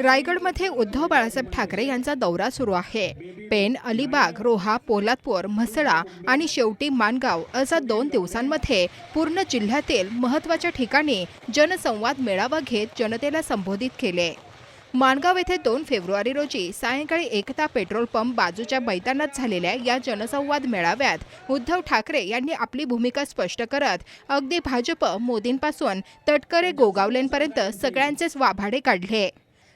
रायगडमध्ये उद्धव बाळासाहेब ठाकरे यांचा दौरा सुरू आहे. पेन अलिबाग रोहा पोलादपूर म्हसळा आणि शेवटी मानगाव असा दोन दिवसांमध्ये पूर्ण जिल्ह्यातील महत्त्वाच्या ठिकाणी जनसंवाद मेळावा घेत जनतेला संबोधित केले. माणगाव येथे दोन फेब्रुवारी रोजी सायंकाळी एकता पेट्रोल पंप बाजूच्या मैदानात झालेल्या या जनसंवाद मेळाव्यात उद्धव ठाकरे यांनी आपली भूमिका स्पष्ट करत अगदी भाजप मोदींपासून तटकरे गोगावलेंपर्यंत सगळ्यांचेच वाभाडे काढले.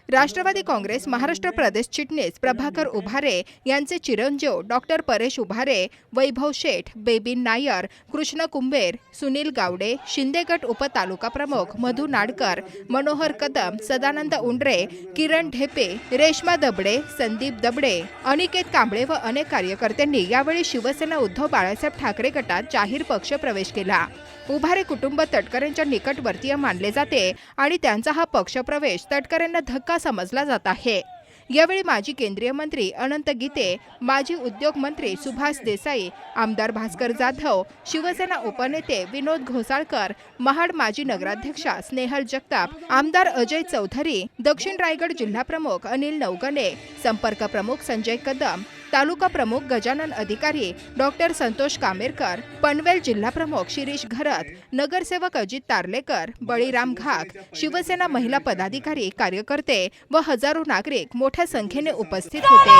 राष्ट्रवादी काँग्रेस महाराष्ट्र प्रदेश चिटणीस प्रभाकर उभारे यांचे चिरंजीव डॉक्टर परेश उभारे वैभव शेठ बेबीन नायर कृष्ण कुंभेर सुनील गावडे शिंदेगट उपतालुका प्रमुख मधु नाडकर मनोहर कदम सदानंद उंडरे किरण ढेपे रेश्मा दबडे संदीप दबडे अनिकेत कांबळे व अनेक कार्यकर्त्यांनी यावेळी शिवसेना उद्धव बाळासाहेब ठाकरे गटात जाहीर पक्ष प्रवेश केला. उभारे कुटुंब तटकरेंच्या निकटवर्तीय मानले जाते आणि त्यांचा हा पक्षप्रवेश तटकरेंना धक्का समजला जात आहे? यावेळी माजी केंद्रीय मंत्री अनंत गीते माजी उद्योग मंत्री सुभाष देसाई आमदार भास्कर जाधव शिवसेना उपनेते विनोद घोसाळकर महाड माजी नगराध्यक्षा स्नेहल जगताप आमदार अजय चौधरी दक्षिण रायगड जिल्हा प्रमुख अनिल नवगणे संपर्क प्रमुख संजय कदम तालुका प्रमुख गजानन अधिकारी डॉक्टर संतोष कामेरकर पनवेल जिल्हा प्रमुख शिरीष घरत नगरसेवक अजित तारलेकर बळीराम घाक शिवसेना महिला पदाधिकारी कार्यकर्ते व हजारो नागरिक मोठ्या संख्येने उपस्थित होते.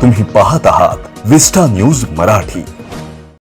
तुम्ही पाहत आहात विस्टा न्यूज मराठी.